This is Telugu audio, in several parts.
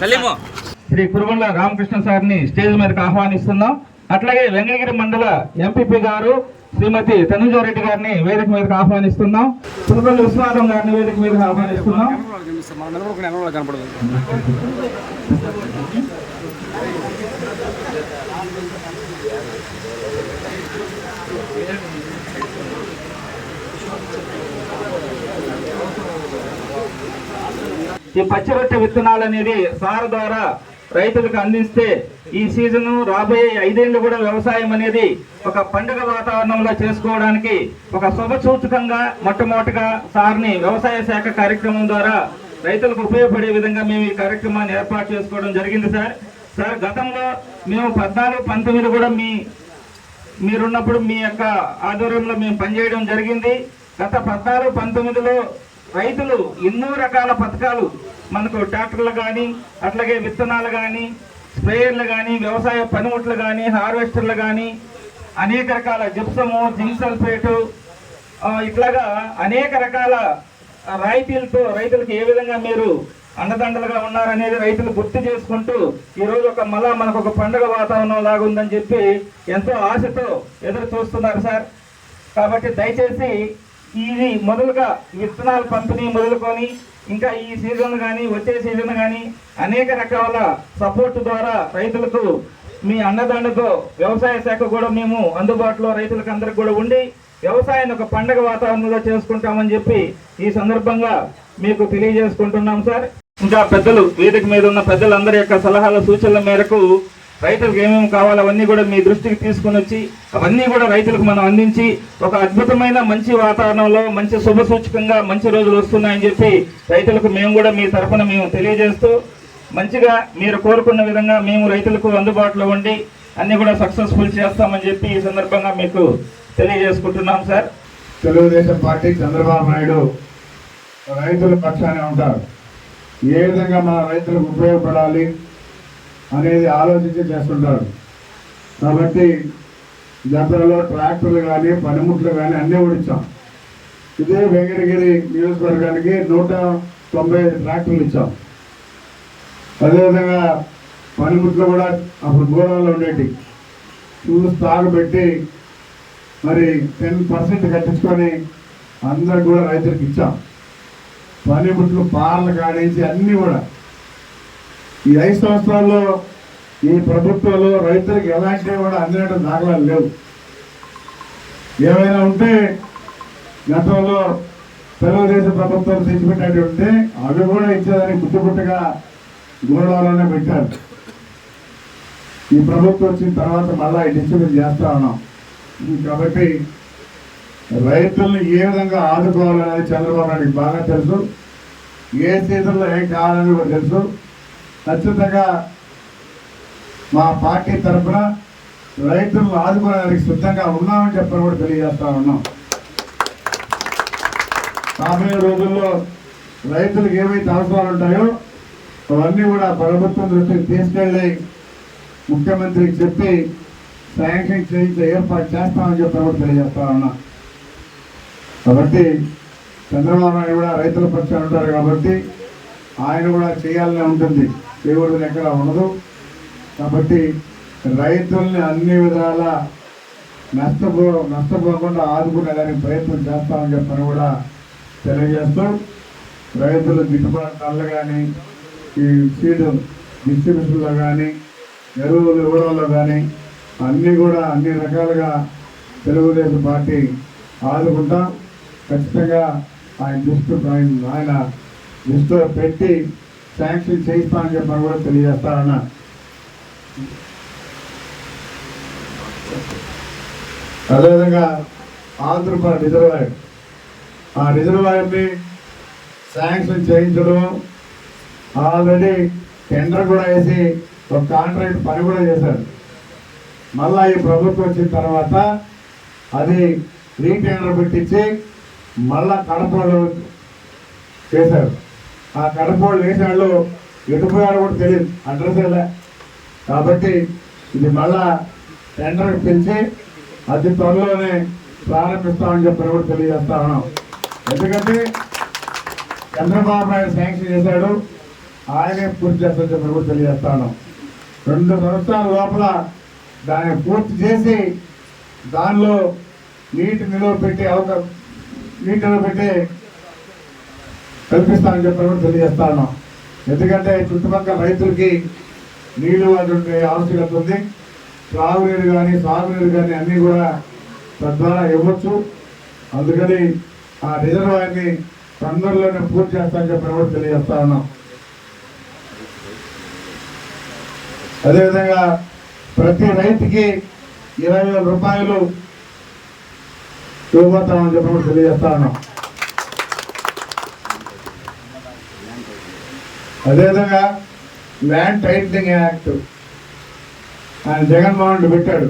సలీము. శ్రీ కురుగొండ రామకృష్ణ సార్ని స్టేజ్ మీదకి ఆహ్వానిస్తున్నాం. అట్లాగే వెంకటగిరి మండల ఎంపీపీ గారు శ్రీమతి తనుజారెడ్డి గారిని వేదిక మీదకి ఆహ్వానిస్తున్నాం. కురుగొండ విశ్వనాథం గారిని వేదిక మీదకి ఆహ్వానిస్తున్నాం. ఈ పచ్చిరొట్టె విత్తనాలు అనేది సార్ ద్వారా రైతులకు అందిస్తే ఈ సీజను రాబోయే ఐదేళ్ళు కూడా వ్యవసాయం అనేది ఒక పండుగ వాతావరణంలో చేసుకోవడానికి ఒక శుభ సూచకంగా మొట్టమొదటిగా సార్ని వ్యవసాయ శాఖ కార్యక్రమం ద్వారా రైతులకు ఉపయోగపడే విధంగా మేము ఈ కార్యక్రమాన్ని ఏర్పాటు చేసుకోవడం జరిగింది సార్. సార్ గతంలో మేము పద్నాలుగు పంతొమ్మిది కూడా మీ మీరున్నప్పుడు మీ యొక్క ఆధ్వర్యంలో మేము పనిచేయడం జరిగింది. గత పద్నాలుగు పంతొమ్మిదిలో రైతులు ఎన్నో రకాల పథకాలు మనకు ట్రాక్టర్లు కానీ అట్లాగే విత్తనాలు కానీ స్ప్రేయర్లు కానీ వ్యవసాయ పనిముట్లు కానీ హార్వెస్టర్లు కానీ అనేక రకాల జిప్సము జింక్ సల్ఫేటు ఇట్లాగా అనేక రకాల రాయితీలతో రైతులకు ఏ విధంగా మీరు అండదండలుగా ఉన్నారనేది రైతులు గుర్తు చేసుకుంటూ ఈరోజు ఒక మళ్ళా మనకు ఒక పండుగ వాతావరణం లాగుందని చెప్పి ఎంతో ఆశతో ఎదురు చూస్తున్నారు సార్. కాబట్టి దయచేసి ఇది మొదలుగా విత్తనాల పంపిణీ మొదలుకొని ఇంకా ఈ సీజన్ కానీ వచ్చే సీజన్ కానీ అనేక రకాల సపోర్ట్ ద్వారా రైతులకు మీ అన్నదండతో వ్యవసాయ శాఖ కూడా మేము అందుబాటులో రైతులకు అందరికి కూడా ఉండి వ్యవసాయాన్ని ఒక పండగ వాతావరణంలో చేసుకుంటామని చెప్పి ఈ సందర్భంగా మీకు తెలియజేసుకుంటున్నాం సార్. ఇంకా పెద్దలు వేదిక మీద ఉన్న పెద్దలందరి యొక్క సలహాల సూచనల మేరకు రైతులకు ఏమేమి కావాలో అవన్నీ కూడా మీ దృష్టికి తీసుకుని వచ్చి అవన్నీ కూడా రైతులకు మనం అందించి ఒక అద్భుతమైన మంచి వాతావరణంలో మంచి శుభ సూచకంగా మంచి రోజులు వస్తున్నాయని చెప్పి రైతులకు మేము కూడా మీ తరఫున మేము తెలియజేస్తూ మంచిగా మీరు కోరుకున్న విధంగా మేము రైతులకు అందుబాటులో ఉండి అన్ని కూడా సక్సెస్ఫుల్ చేస్తామని చెప్పి ఈ సందర్భంగా మీకు తెలియజేసుకుంటున్నాం సార్ తెలుగుదేశం పార్టీ చంద్రబాబు నాయుడు రైతుల పక్షానే ఉంటారు. ఏ విధంగా మన రైతులకు ఉపయోగపడాలి? అనేది ఆలోచించి చేస్తుంటారు కాబట్టి జాతరలో ట్రాక్టర్లు కానీ పనిముట్లు కానీ అన్నీ ఓడించాం ఇదే వెంకటగిరి నియోజకవర్గానికి నూట తొంభై ట్రాక్టర్లు ఇచ్చాం. అదేవిధంగా పనిముట్లు కూడా అప్పుడు గోడలో ఉండేటి. చూసి తాగు పెట్టి మరి టెన్ పర్సెంట్ కట్టించుకొని అందరికి కూడా రైతులకు ఇచ్చాం. పనిముట్లు పార్లు కానించి అన్నీ కూడా ఈ ఐదు సంవత్సరాల్లో ఈ ప్రభుత్వంలో రైతులకు ఎలాంటివి కూడా అందినట్టు దాఖలాలు లేవు. ఏమైనా ఉంటే గతంలో తెలుగుదేశం ప్రభుత్వం తెచ్చిపెట్టినట్టు ఉంటే అవి కూడా ఇచ్చేదానికి గుట్టుగుట్టుగా గోడవలోనే పెట్టారు. ఈ ప్రభుత్వం వచ్చిన తర్వాత మళ్ళీ డిస్ట్రిబ్యూట్ చేస్తా ఉన్నాం. కాబట్టి రైతులను ఏ విధంగా ఆదుకోవాలనేది చంద్రబాబు నాయుడికి బాగా తెలుసు. ఏ సీజన్లో ఏం కావాలని కూడా తెలుసు. ఖచ్చితంగా మా పార్టీ తరఫున రైతులను ఆదుకోవడానికి సిద్ధంగా ఉన్నామని చెప్పని కూడా తెలియజేస్తా ఉన్నాం. రాబోయే రోజుల్లో రైతులకు ఏవైతే అవసరాలు ఉంటాయో అవన్నీ కూడా ప్రభుత్వం దృష్టికి తీసుకెళ్ళి ముఖ్యమంత్రికి చెప్పి శాంక్షన్ చేయించే ఏర్పాటు చేస్తామని చెప్పి కూడా తెలియజేస్తా ఉన్నా. కాబట్టి చంద్రబాబు నాయుడు కూడా రైతుల పక్షాన ఉంటారు కాబట్టి ఆయన కూడా చేయాలనే ఉంటుంది. దేవుడిని ఎక్కడ ఉండదు. కాబట్టి రైతుల్ని అన్ని విధాల నష్టపో నష్టపోకుండా ఆదుకునే దానికి ప్రయత్నం చేస్తామని చెప్పని కూడా తెలియజేస్తూ రైతులు గిట్టుబాటు ధరలు కానీ ఈ సీడ్ డిస్ట్రిబ్యూషన్లో కానీ ఎరువులు ఇవ్వడంలో కానీ అన్నీ కూడా అన్ని రకాలుగా తెలుగుదేశం పార్టీ ఆదుకుంటాం. ఖచ్చితంగా ఆయన దృష్టి ఆయన ఆయన దృష్టిలో పెట్టి శాంక్షన్ చేయిస్తామని చెప్పని కూడా తెలియజేస్తారన్నా అదేవిధంగా ఆంధ్రప్ర రిజర్వాయర్ ఆ రిజర్వాయర్ని శాంక్షన్ చేయించడం. ఆల్రెడీ టెండర్ కూడా వేసి ఒక కాంట్రాక్ట్ పని కూడా చేశారు. మళ్ళా ఈ ప్రభుత్వం వచ్చిన తర్వాత అది రీటెండర్ పెట్టించి మళ్ళా కడపలో చేశారు. ఆ కడపలో వేసాళ్ళు ఎటుపోయారో కూడా తెలియదు. అడ్రస్ వెళ్ళా కాబట్టి ఇది మళ్ళా టెండర్ పిలిచి అతి త్వరలోనే ప్రారంభిస్తామని చెప్పి కూడా తెలియజేస్తా ఉన్నాం. ఎందుకంటే చంద్రబాబు నాయుడు శాంక్షన్ చేశాడు. ఆయనే పూర్తి చేస్తాడు చెప్పి కూడా తెలియజేస్తాను రెండు సంవత్సరాల లోపల దాన్ని పూర్తి చేసి దానిలో నీటి నిలువ పెట్టి అవకాశం నీటి నిలువ పెట్టి కల్పిస్తానని చెప్పి కూడా తెలియజేస్తాను ఎందుకంటే చుట్టుపక్కల రైతులకి నీళ్ళు అటువంటి ఆవశ్యకత ఉంది. త్రాగునీరు కానీ సాగునీరు కానీ అన్నీ కూడా తద్వారా ఇవ్వచ్చు. అందుకని ఆ రిజర్వాయర్ని తొందరలోనే పూర్తి చేస్తానని చెప్పి కూడా తెలియజేస్తా ఉన్నాం. అదేవిధంగా ప్రతి రైతుకి ఇరవై వేల రూపాయలు ఇవ్వబోతామని చెప్పి కూడా తెలియజేస్తా ఉన్నాం. అదేవిధంగా ల్యాండ్ టైటిలింగ్ యాక్ట్ ఆయన జగన్మోహన్ రెడ్డి పెట్టాడు.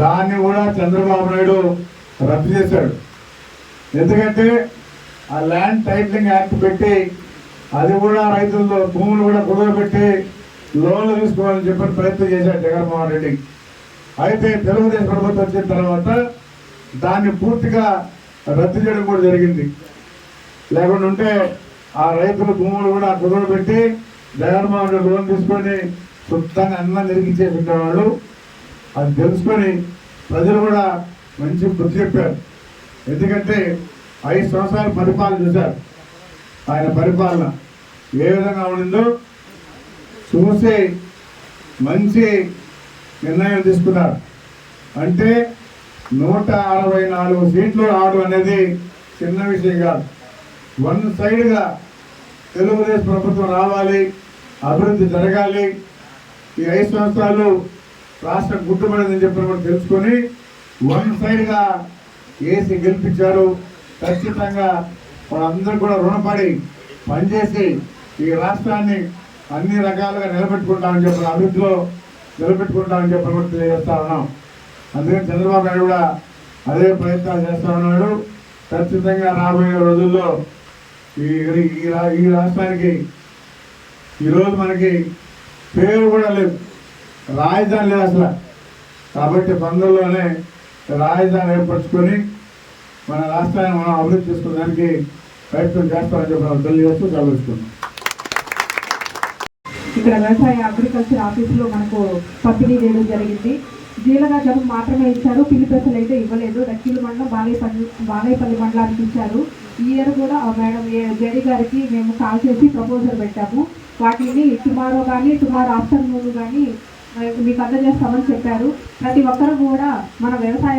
దాన్ని కూడా చంద్రబాబు నాయుడు రద్దు చేశాడు. ఎందుకంటే ఆ ల్యాండ్ టైటిలింగ్ యాక్ట్ పెట్టి అది కూడా రైతులతో భూములు కూడా కుదరబెట్టి లోన్లు తీసుకోవాలని చెప్పి ప్రయత్నం చేశాడు జగన్మోహన్ రెడ్డి. అయితే తెలుగుదేశం ప్రభుత్వం వచ్చిన తర్వాత దాన్ని పూర్తిగా రద్దు చేయడం కూడా జరిగింది. లేకుండా ఉంటే ఆ రైతుల భూములు కూడా కుదరబెట్టి పెట్టి రెడ్డి లోన్ తీసుకొని శుద్ధంగా అన్నం తిరిగిచ్చేసి ఉండేవాళ్ళు. అది తెలుసుకొని ప్రజలు కూడా మంచి బుద్ధి చెప్పారు. ఎందుకంటే ఐదు సంవత్సరాలు పరిపాలన చూశారు. ఆయన పరిపాలన ఏ విధంగా ఉండిందో చూసి మంచి నిర్ణయం తీసుకున్నారు. అంటే నూట అరవై నాలుగు సీట్లు రావడం అనేది చిన్న విషయం కాదు. వన్ సైడ్గా తెలుగుదేశం ప్రభుత్వం రావాలి అభివృద్ధి జరగాలి. ఈ ఐదు సంవత్సరాలు రాష్ట్రం గుట్టుబడిందని చెప్పిన కూడా తెలుసుకొని వన్ సైడ్గా ఏసీ గెలిపించారు. ఖచ్చితంగా వాళ్ళందరూ కూడా రుణపడి పనిచేసి ఈ రాష్ట్రాన్ని అన్ని రకాలుగా నిలబెట్టుకుంటామని చెప్పిన అభివృద్ధిలో నిలబెట్టుకుంటామని చెప్పిన కూడా తెలియజేస్తా ఉన్నాం. అందుకని చంద్రబాబు నాయుడు కూడా అదే ప్రయత్నాలు చేస్తా ఉన్నాడు. ఖచ్చితంగా రాబోయే రోజుల్లో ఈ ఈ ఈ రాష్ట్రానికి ఈరోజు మనకి పేరు కూడా లేదు. రాజధాని లేదు అసలు. కాబట్టి పంతొమ్మిదిలోనే రాజధాని ఏర్పరచుకొని మన రాష్ట్రాన్ని మనం అభివృద్ధి చేసుకోవడానికి ప్రయత్నం చేస్తామని చెప్పి మనం తెలియజేస్తూ చదివిస్తున్నాం ఇక్కడ వ్యవసాయ అగ్రికల్చర్ ఆఫీసులో మనకు పంపిణీ చేయడం జరిగింది. జీలగా జనం మాత్రమే ఇచ్చారు. పిల్లి పెసలు అయితే ఇవ్వలేదు. దక్షిణ మండలం బాగైపల్లి బాగైపల్లి మండలానికి ఇచ్చారు. ఈ ఇయర్ కూడా మేడం ఏ- గారికి మేము కాల్ చేసి ప్రపోజల్ పెట్టాము. వాటిని టుమారో కానీ టుమారో ఆఫ్టర్నూన్ కానీ మీకు అందజేస్తామని చెప్పారు. ప్రతి ఒక్కరు కూడా మన వ్యవసాయ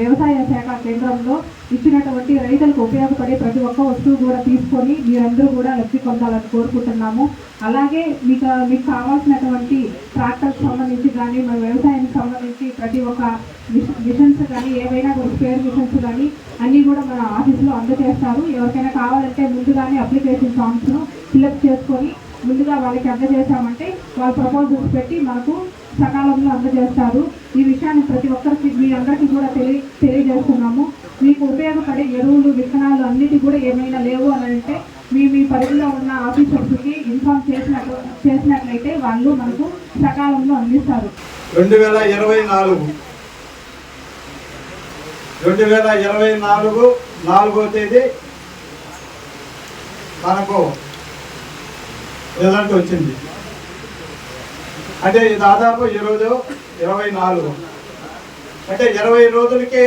వ్యవసాయ శాఖ కేంద్రంలో ఇచ్చినటువంటి రైతులకు ఉపయోగపడే ప్రతి ఒక్క వస్తువు కూడా తీసుకొని మీరందరూ కూడా లబ్ధి పొందాలని కోరుకుంటున్నాము. అలాగే మీకు మీకు కావాల్సినటువంటి ట్రాక్టర్కి సంబంధించి కానీ మన వ్యవసాయానికి సంబంధించి ప్రతి ఒక్క మిషన్స్ కానీ ఏవైనా కూడా స్పేర్ మిషన్స్ కానీ అన్నీ కూడా మన ఆఫీస్లో అందజేస్తారు. ఎవరికైనా కావాలంటే ముందుగానే అప్లికేషన్ ఫామ్స్ను ఫిల్అప్ చేసుకొని ముందుగా వాళ్ళకి అందజేశామంటే వాళ్ళ ప్రపోజల్స్ పెట్టి మనకు సకాలంలో అందజేస్తారు. ఈ విషయాన్ని ప్రతి ఒక్కరికి మీ అందరికీ కూడా తెలియ తెలియజేస్తున్నాము. మీకు ఉపయోగపడే ఎరువులు విత్తనాలు అన్నిటి కూడా ఏమైనా లేవు అని అంటే మీ మీ పరిధిలో ఉన్న ఆఫీసర్స్కి ఇన్ఫార్మ్ చేసినట్లు చేసినట్లయితే వాళ్ళు మనకు సకాలంలో అందిస్తారు. రెండు వేల ఇరవై నాలుగు. రెండు వేల ఇరవై నాలుగు నాలుగో తేదీ మనకు రిజల్ట్ వచ్చింది. అంటే దాదాపు ఈరోజు ఇరవై నాలుగు. అంటే ఇరవై రోజులకే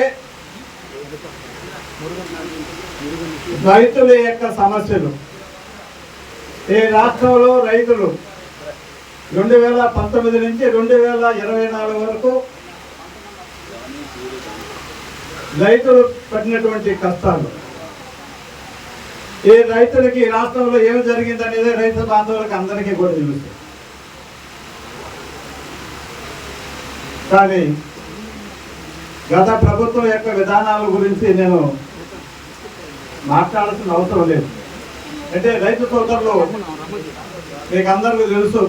రైతుల యొక్క సమస్యలు. ఈ రాష్ట్రంలో రైతులు రెండు వేల పంతొమ్మిది నుంచి రెండు వేల ఇరవై నాలుగు వరకు రైతులు పడినటువంటి కష్టాలు. ఈ రైతులకి రాష్ట్రంలో ఏమి జరిగింది అనేది రైతు బాంధవులకు అందరికీ కూడా తెలుసు. కానీ గత ప్రభుత్వం యొక్క విధానాల గురించి నేను మాట్లాడాల్సిన అవసరం లేదు. అంటే రైతు సోదరులు మీకు అందరికీ తెలుసు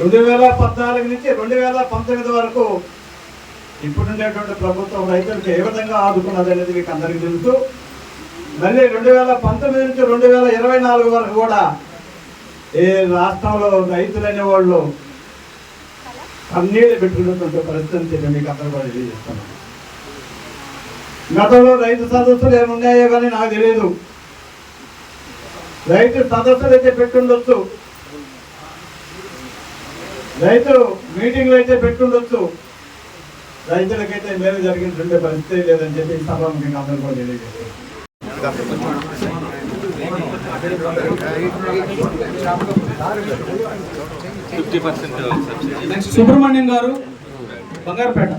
రెండు వేల పద్నాలుగు నుంచి రెండు వేల పంతొమ్మిది వరకు ఇప్పుడుండేటువంటి ప్రభుత్వం రైతులకు ఏ విధంగా ఆదుకున్నది అనేది మీకు అందరికీ తెలుసు. మళ్ళీ రెండు వేల పంతొమ్మిది నుంచి రెండు వేల ఇరవై నాలుగు వరకు కూడా ఈ రాష్ట్రంలో రైతులనే వాళ్ళు కన్నీళ్ళు పెట్టుకున్నటువంటి పరిస్థితి నేను మీకు అందరూ కూడా తెలియజేస్తున్నాను. గతంలో రైతు సదస్సులు ఏమున్నాయో కానీ నాకు తెలియదు రైతు సదస్సులు అయితే పెట్టుండొచ్చు. రైతు మీటింగ్లు అయితే పెట్టుండొచ్చు. రైతులకైతే మేలు జరిగినటువంటి పరిస్థితి లేదని చెప్పి సభ మీకు అందరూ కూడా తెలియజేస్తారు సుబ్రహ్మణ్యం గారు బంగారుపేట.